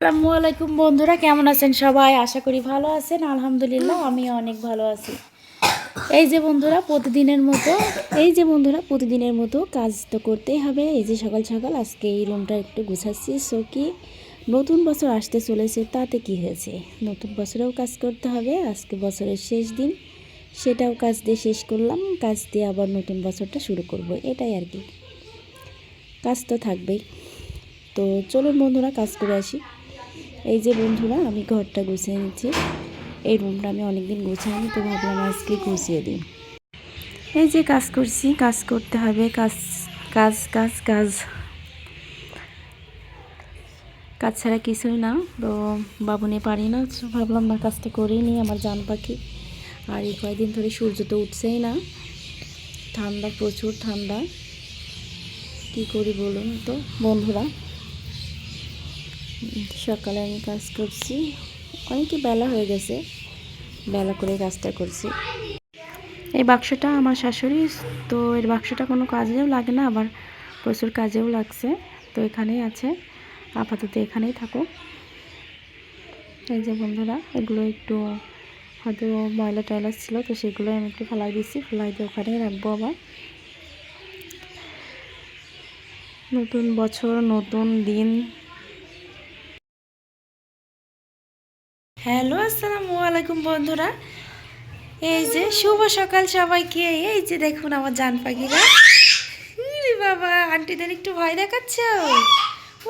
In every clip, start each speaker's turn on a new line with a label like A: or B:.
A: আসসালামু আলাইকুম বন্ধুরা, কেমন আছেন সবাই? আশা করি ভালো আছেন, আলহামদুলিল্লাহ আমি অনেক ভালো আছি। এই যে বন্ধুরা, প্রতিদিনের মতো, এই যে বন্ধুরা, প্রতিদিনের মতো কাজ তো করতেই হবে। এই যে সকাল সকাল আজকে এই রুমটা একটু গুছাচ্ছি, সো কি নতুন বছর আসতে চলেছে, তাতে কি হয়েছে? নতুন বছরেও কাজ করতে হবে, আজকে বছরের শেষ দিন, সেটাও কাজ দিয়ে শেষ করলাম, কাজ দিয়ে আবার নতুন বছরটা শুরু করব, এটাই আর কি। কাজ তো থাকবেই। তো চলুন বন্ধুরা, কাজ করে আসি। এই যে বন্ধুরা, আমি ঘরটা গুছিয়ে নিচ্ছি। এই রুমটা আমি অনেকদিন গুছাইনি, তো ভাবলাম আজকে গুছিয়ে দিই। এই যে কাজ করছি, কাজ করতে হবে, কাজ কাজ কাজ কাজ। কাজ ছাড়া কিছুই না, তো বাবু নিয়ে পারি না ভাবলাম না কাজটা করেই নিই, আমার জান পাখি। আর এই কয়েকদিন ধরে সূর্য তো উঠছেই না। ঠান্ডা, প্রচুর ঠান্ডা। কি করি বলুন তো, বন্ধুরা? সকালে আমি কাজ করছি। অনেকই বেলা হয়ে গেছে। বেলা করে কাজটা করছি। এই বাক্সটা আমার শাশুড়ি তো এর বাক্সটা কোনো কাজেও লাগে না, আবার প্রচুর কাজেও লাগছে। তো এখানেই আছে। আপাতত এখানেই থাকো এই যে বন্ধুরা, এগুলো একটু হয়তো ময়লা টয়লা ছিল, তো সেগুলো আমি একটু ফেলাই দিচ্ছি ফেলাই দিয়ে ওখানেই রাখব আবার। নতুন বছর, নতুন দিন হ্যালো, আসসালামু আলাইকুম বন্ধুরা। এই যে, শুভ সকাল সবাইকে। এই যে দেখুন আমার জান পাখিরা। উরে বাবা আন্টিদের একটু ভয় দেখাচ্ছ।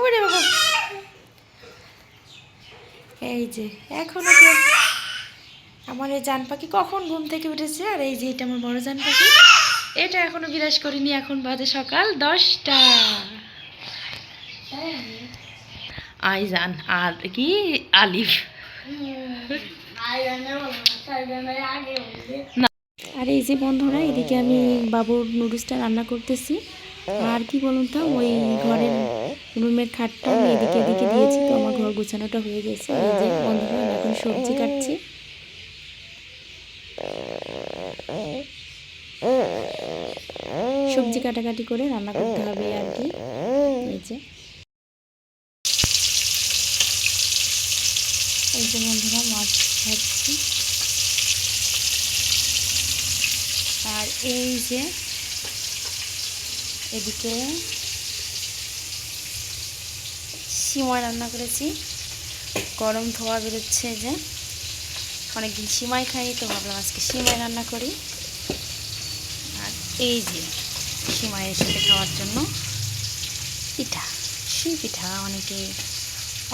A: ওরে বাবা। এই যে, এখনও কেউ আমার এই জান পাখি কখন ঘুম থেকে উঠেছে? আর এই যে, এটা আমার বড় জান পাখি। এটা এখনও বিরাজ করিনি, এখন বাজে সকাল দশটা। আইজান আর কি আলিফ। আর এই যে বন্ধুরা, এদিকে আমি বাবুর নুডলসটা রান্না করতেছি। আর কি বলুন তো, ওই ঘরের রুমের খাটটা আমি এদিকে এদিকে দিয়েছি, তো আমার ঘর গোছানোটা হয়ে গেছে। এই যে বন্ধুরা এখন সবজি কাটছি। সবজি কাটাকাটি করে রান্না করতে হবে আর কি। এই যে। এই যে বন্ধুরা, মাছ ভাজছি আর এই যে এদিকে সিমাই রান্না করেছি। গরম ধোয়া বেরোচ্ছে যে। অনেকদিন সিমাই খাই তো ভাবলাম আজকে সিমাই রান্না করি। আর এই যে সিমাইয়ের সাথে খাওয়ার জন্য পিঠা সেই পিঠা, অনেকে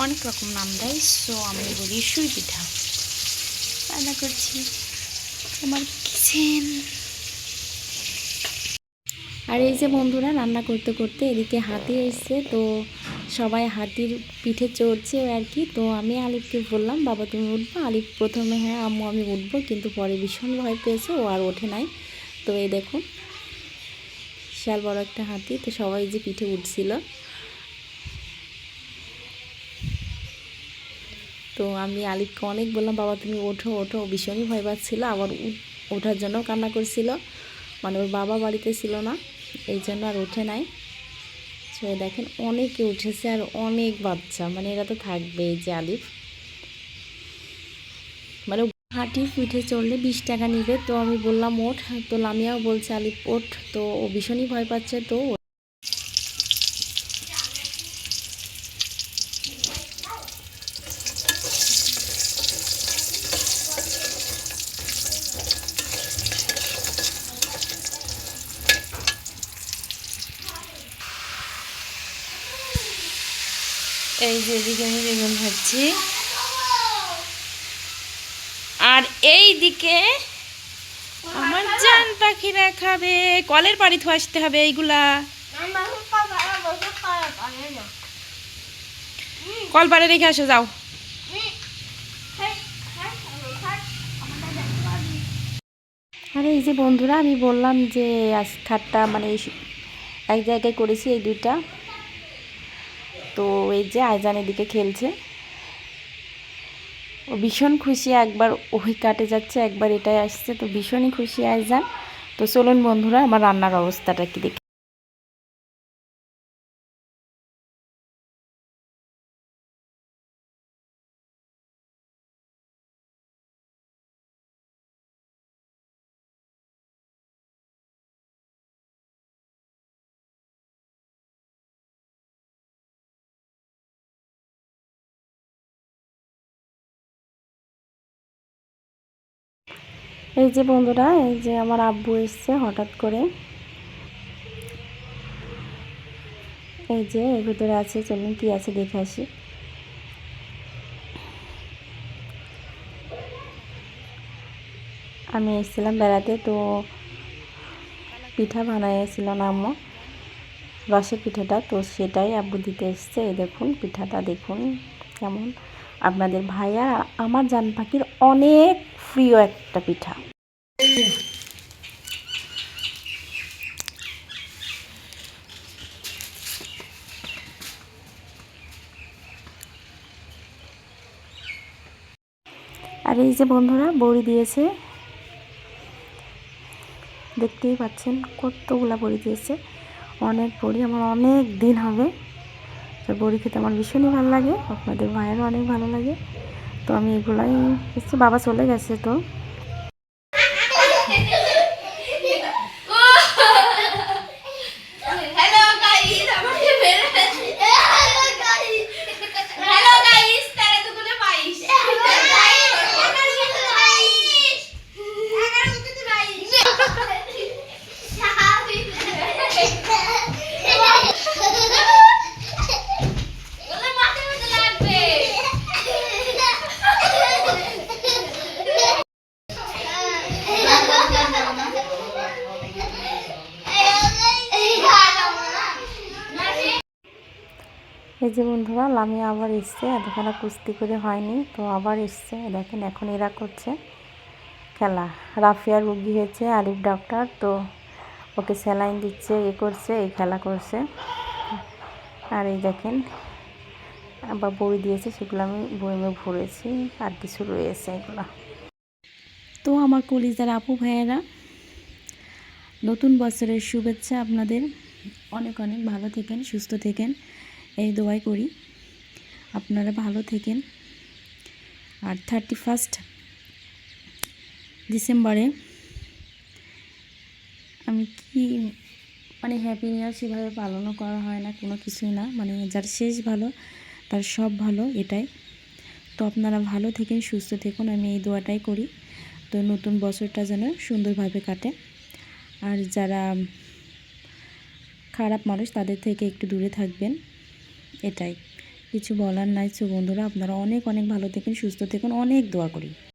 A: অনেক রকম নাম দেয় সো আমি বলি সুই পিঠা। রান্না করছি। আমার কিচেন আর এই যে বন্ধুরা, রান্না করতে করতে এদিকে হাতি এসছে, তো সবাই হাতির পিঠে চড়ছে আর কি। তো আমি আলিফকে বললাম, বাবা, তুমি উঠবো? আলিফ প্রথমে হ্যাঁ আম্মু, আমি উঠবো। কিন্তু পরে ভীষণ ভয় পেয়েছে, ও আর ওঠে নাই। তো এই দেখুন বিশাল বড় একটা হাতি, তো সবাই যে পিঠে উঠছিল। তো আমি আলিফকে অনেক বললাম, বাবা, তুমি ওঠো ওঠো। ভীষণই ভয় পাচ্ছিল, আবার ওঠার জন্য কান্না করছিল। মানে ওর বাবা বাড়িতে ছিল না, এই জন্য আর ওঠে নাই। তো দেখেন, অনেকে উঠেছে আর অনেক বাচ্চা। মানে এরা তো থাকবে এই যে আলিফ। মানে হাঁটি পিঠে চললে বিশ টাকা নিবে। তো আমি বললাম, ওঠ। তো লামিয়াও বলছে, আলিফ, ওঠ। তো ও ভীষণই ভয় পাচ্ছে। তো এই যে এদিকে আমি বেগুন ভাজছি। আর এই দিকে আমার জান পাখিরা খাবে, কলের বাড়ি তো আসতে হবে এইগুলা। কল পাড়ে রেখে আসো, যাও। আর এই যে বন্ধুরা, আমি বললাম যে আজ খাটটা মানে এক জায়গায় করেছি এই দুইটা। তো এই যে আয়জান এদিকে খেলছে। ও ভীষণ খুশি একবার ওই কাটে যাচ্ছে, একবার এটাই আসছে, তো ভীষণই খুশি আয়জান। তো চলুন বন্ধুরা, আমার রান্নার অবস্থাটা কি দেখি এই যে বন্ধুরা, এই যে আমার আব্বু এসছে হঠাৎ করে। এই যে এর ভিতরে আছে, চলুন কি আছে দেখে আসি। আমি এসেছিলাম বেড়াতে, তো পিঠা বানাইছিল না আম্মু। রসের পিঠাটা, তো সেটাই আব্বু দিতে এসছে। এই দেখুন, পিঠাটা দেখুন কেমন। আপনাদের ভাইয়া, আমার জান পাখির অনেক প্রিয় একটা পিঠা। আর এই যে বন্ধুরা, বড়ি দিয়েছে। দেখতেই পাচ্ছেন কতগুলা বড়ি দিয়েছে। অনেক বড়ি, আমার অনেক দিন হবে। বড়ি খেতে আমার ভীষণই ভালো লাগে, আপনাদের মায়েরও অনেক ভালো লাগে। তো আমি এগুলাই বাবা চলে গেছে তো
B: হ্যালো গাইস আমাকে বেরে হ্যালো গাইস হ্যালো গাইস তারা তো কোনো পাইস
A: এই যে বন্ধুরা, লামিয়া আবার এসছে, এতখানা কুস্তি করে হয়নি, তো আবার এসছে। দেখেন, এখন এরা করছে খেলা। রাফিয়ার রুগী হয়েছে, আলিফ ডাক্তার, তো ওকে স্যালাইন দিচ্ছে, এ করছে এই খেলা করছে। আর এই দেখেন, আবার বই দিয়েছে, সেগুলো আমি বইমে ভরেছি, আর কিছু রয়েছে এগুলো। তো আমার কলিজার আপু ভাইয়েরা, নতুন বছরের শুভেচ্ছা আপনাদের। অনেক অনেক ভালো থেকেন, সুস্থ থেকেন। এই দোয়াই করি। আপনারা ভালো থেকেন। আর থার্টি ফার্স্ট ডিসেম্বরে আমি কি মানে হ্যাপি নিউ ইয়ার সেভাবে পালনও করা হয় না, কোনো কিছুই না। মানে যার শেষ ভালো, তার সব ভালো, এটাই। তো আপনারা ভালো থেকেন, সুস্থ থেকুন। আমি এই দোয়াটাই করি। তো নতুন বছরটা যেন সুন্দরভাবে কাটে। আর যারা খারাপ মানুষ, তাদের থেকে একটু দূরে থাকবেন। এটাই। কিছু বলার নাই। সো বন্ধুরা, আপনারা অনেক অনেক ভালো থাকেন, সুস্থ থাকুন। অনেক দোয়া করি।